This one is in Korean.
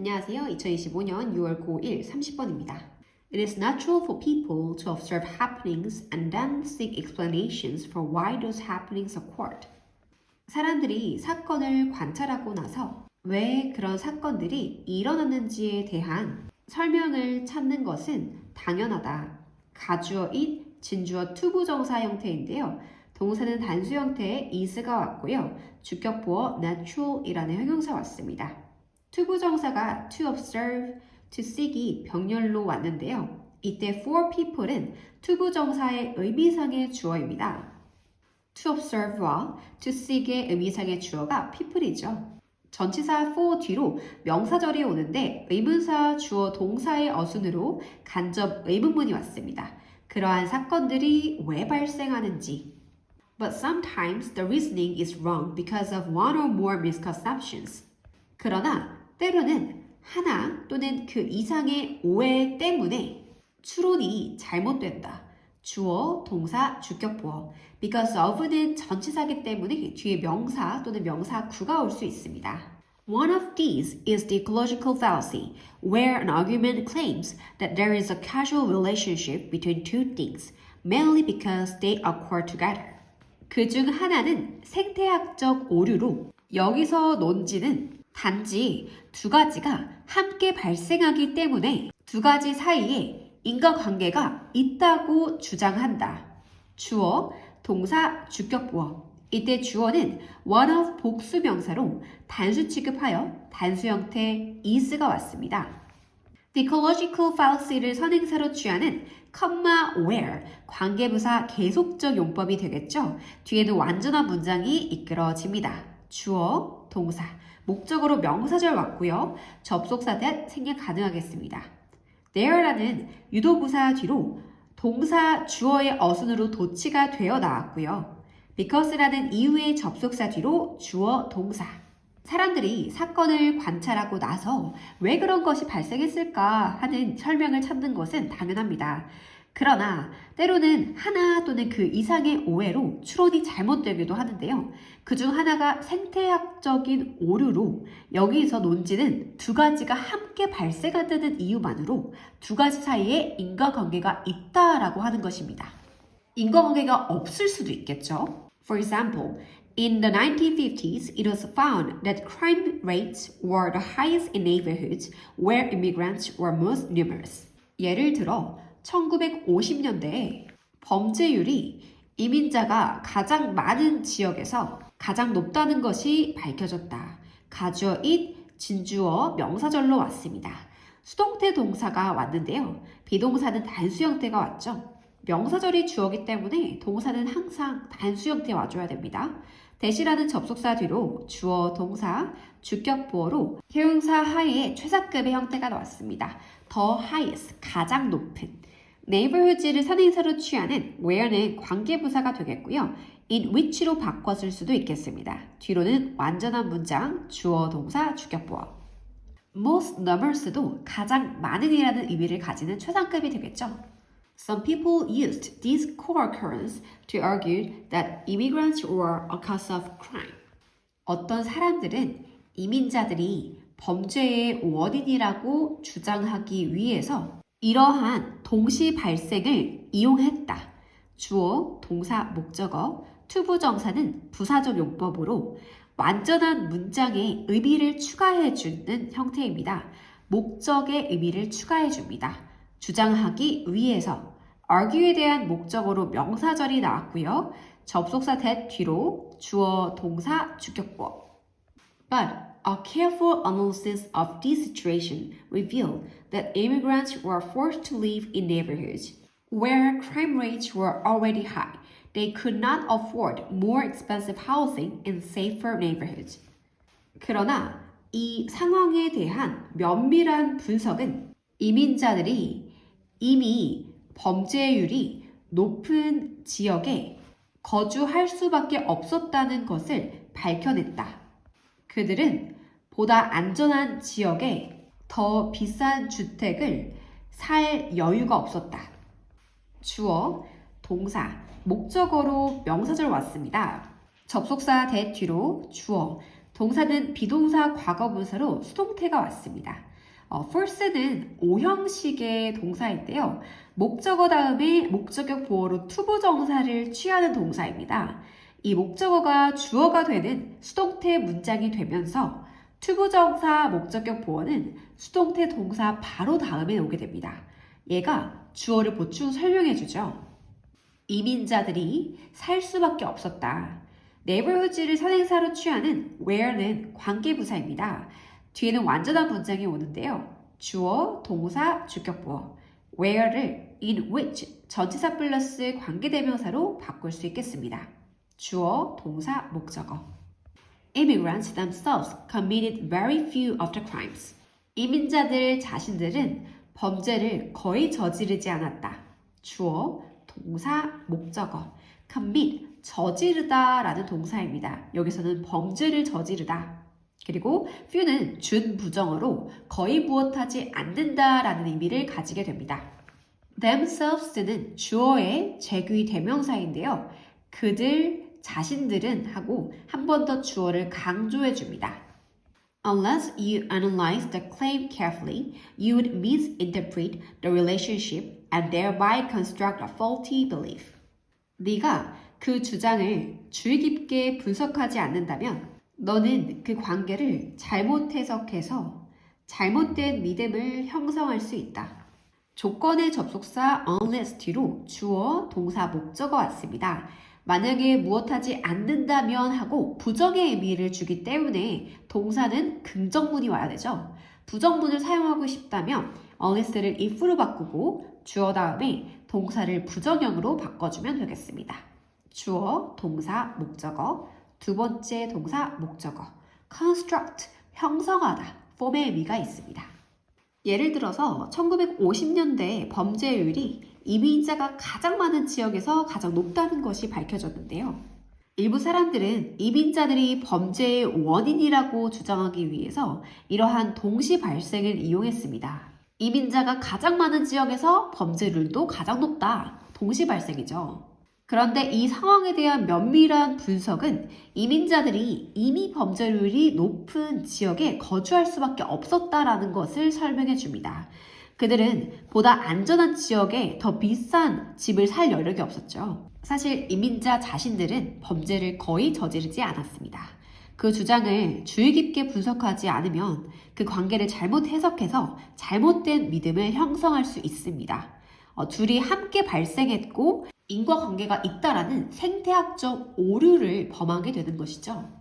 안녕하세요. 2025년 6월 9일 30번입니다. It is natural for people to observe happenings and then seek explanations for why those happenings occurred. 사람들이 사건을 관찰하고 나서 왜 그런 사건들이 일어났는지에 대한 설명을 찾는 것은 당연하다. 가주어인 진주어 투부정사 형태인데요. 동사는 단수 형태의 is가 왔고요. 주격보어 natural이라는 형용사 왔습니다. 투부정사가 to observe, to seek이 병렬로 왔는데요. 이때 for people은 투부정사의 의미상의 주어입니다. to observe와 to seek의 의미상의 주어가 people이죠. 전치사 for 뒤로 명사절이 오는데 의문사 주어 동사의 어순으로 간접 의문문이 왔습니다. 그러한 사건들이 왜 발생하는지. But sometimes the reasoning is wrong because of one or more misconceptions. 그러나 때로는 하나 또는 그 이상의 오해 때문에 추론이 잘못된다. 주어, 동사, 주격보어. because of는 전치사기 때문에 뒤에 명사 또는 명사 구가 올 수 있습니다. One of these is the ecological fallacy, where an argument claims that there is a causal relationship between two things, mainly because they occur together. 그 중 하나는 생태학적 오류로 여기서 논지는 단지 두 가지가 함께 발생하기 때문에 두 가지 사이에 인과관계가 있다고 주장한다. 주어, 동사, 주격보어. 이때 주어는 one of 복수 명사로 단수 취급하여 단수 형태 is가 왔습니다. Ecological fallacy를 선행사로 취하는 comma where 관계부사 계속적 용법이 되겠죠. 뒤에도 완전한 문장이 이끌어집니다. 주어, 동사, 목적으로 명사절 왔고요. 접속사 대 생략 가능하겠습니다. there라는 유도부사 뒤로 동사 주어의 어순으로 도치가 되어 나왔고요. because라는 이유의 접속사 뒤로 주어 동사. 사람들이 사건을 관찰하고 나서 왜 그런 것이 발생했을까 하는 설명을 찾는 것은 당연합니다. 그러나 때로는 하나 또는 그 이상의 오해로 추론이 잘못되기도 하는데요. 그 중 하나가 생태학적인 오류로 여기서 논지는 두 가지가 함께 발생한다는 이유만으로 두 가지 사이에 인과관계가 있다라고 하는 것입니다. 인과관계가 없을 수도 있겠죠. For example, in the 1950s, it was found that crime rates were the highest in neighborhoods where immigrants were most numerous. 예를 들어 1950년대에 범죄율이 이민자가 가장 많은 지역에서 가장 높다는 것이 밝혀졌다. 가주어인 진주어 명사절로 왔습니다. 수동태 동사가 왔는데요. 비동사는 단수 형태가 왔죠. 명사절이 주어기 때문에 동사는 항상 단수 형태 와줘야 됩니다. 대시라는 접속사 뒤로 주어, 동사, 주격 보어로 형용사 하에의 최상급의 형태가 나왔습니다. the highest, 가장 높은. Neighborhoods를 선행사로 취하는 where는 관계부사가 되겠고요. in which로 바꿨을 수도 있겠습니다. 뒤로는 완전한 문장, 주어, 동사, 주격보어. most numerous도 가장 많은이라는 의미를 가지는 최상급이 되겠죠. Some people used these co-occurrence to argue that immigrants were a cause of crime. 어떤 사람들은 이민자들이 범죄의 원인이라고 주장하기 위해서 이러한 동시 발생을 이용했다. 주어, 동사, 목적어, 투부정사는 부사적 용법으로 완전한 문장에 의미를 추가해 주는 형태입니다. 목적의 의미를 추가해 줍니다. 주장하기 위해서 argue에 대한 목적어로 명사절이 나왔고요. 접속사 that 뒤로 주어, 동사, 주격보. But a careful analysis of this situation revealed that immigrants were forced to live in neighborhoods where crime rates were already high. They could not afford more expensive housing in safer neighborhoods. 그러나 이 상황에 대한 면밀한 분석은 이민자들이 이미 범죄율이 높은 지역에 거주할 수밖에 없었다는 것을 밝혀냈다. 그들은 보다 안전한 지역에 더 비싼 주택을 살 여유가 없었다. 주어, 동사, 목적어로 명사절 왔습니다. 접속사 대 뒤로 주어, 동사는 비동사 과거분사로 수동태가 왔습니다. 어, force는 오형식의 동사인데요. 목적어 다음에 목적격 보어로 투부정사를 취하는 동사입니다. 이 목적어가 주어가 되는 수동태 문장이 되면서 투부정사 목적격 보어는 수동태 동사 바로 다음에 오게 됩니다. 얘가 주어를 보충 설명해 주죠. 이민자들이 살 수밖에 없었다. neighborhoods를 선행사로 취하는 where는 관계부사입니다. 뒤에는 완전한 문장이 오는데요. 주어, 동사, 주격보어. where를 in which 전치사 플러스 관계대명사로 바꿀 수 있겠습니다. 주어, 동사, 목적어. Immigrants themselves committed very few of the crimes. 이민자들 자신들은 범죄를 거의 저지르지 않았다. 주어, 동사, 목적어. commit, 저지르다 라는 동사입니다. 여기서는 범죄를 저지르다. 그리고 few는 준부정어로 거의 무엇하지 않는다 라는 의미를 가지게 됩니다. themselves는 주어의 제귀 대명사인데요. 그들, 자신들은 하고 한 번 더 주어를 강조해 줍니다. Unless you analyze the claim carefully, you would misinterpret the relationship and thereby construct a faulty belief. 네가 그 주장을 주의 깊게 분석하지 않는다면 너는 그 관계를 잘못 해석해서 잘못된 믿음을 형성할 수 있다. 조건의 접속사 unless 뒤로 주어, 동사, 목적어 왔습니다. 만약에 무엇하지 않는다면 하고 부정의 의미를 주기 때문에 동사는 긍정문이 와야 되죠. 부정문을 사용하고 싶다면 unless를 if로 바꾸고 주어 다음에 동사를 부정형으로 바꿔주면 되겠습니다. 주어, 동사, 목적어, 두 번째 동사, 목적어, construct, 형성하다, 폼의 의미가 있습니다. 예를 들어서 1950년대 범죄율이 이민자가 가장 많은 지역에서 가장 높다는 것이 밝혀졌는데요. 일부 사람들은 이민자들이 범죄의 원인이라고 주장하기 위해서 이러한 동시 발생을 이용했습니다. 이민자가 가장 많은 지역에서 범죄율도 가장 높다. 동시 발생이죠. 그런데 이 상황에 대한 면밀한 분석은 이민자들이 이미 범죄율이 높은 지역에 거주할 수밖에 없었다라는 것을 설명해 줍니다. 그들은 보다 안전한 지역에 더 비싼 집을 살 여력이 없었죠. 사실 이민자 자신들은 범죄를 거의 저지르지 않았습니다. 그 주장을 주의 깊게 분석하지 않으면 그 관계를 잘못 해석해서 잘못된 믿음을 형성할 수 있습니다. 어, 둘이 함께 발생했고 인과관계가 있다라는 생태학적 오류를 범하게 되는 것이죠.